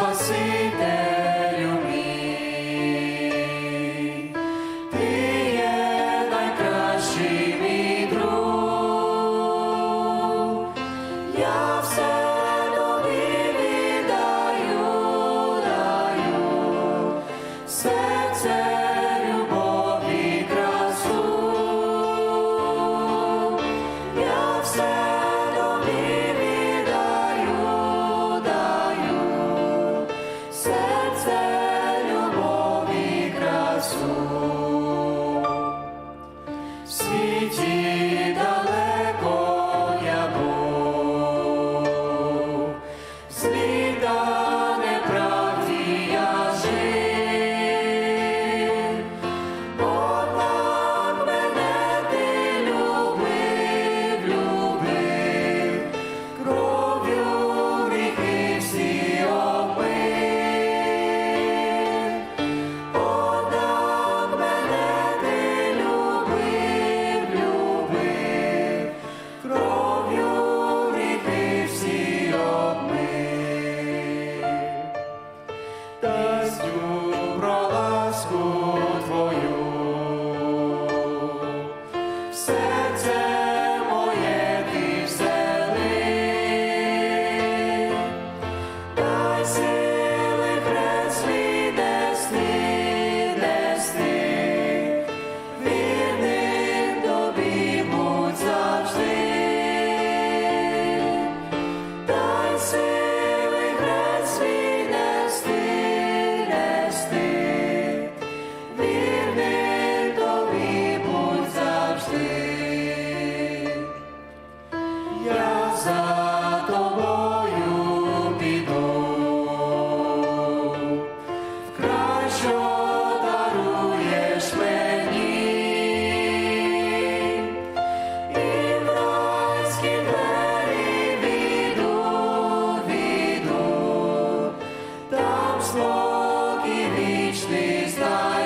espacinho. вічний знай.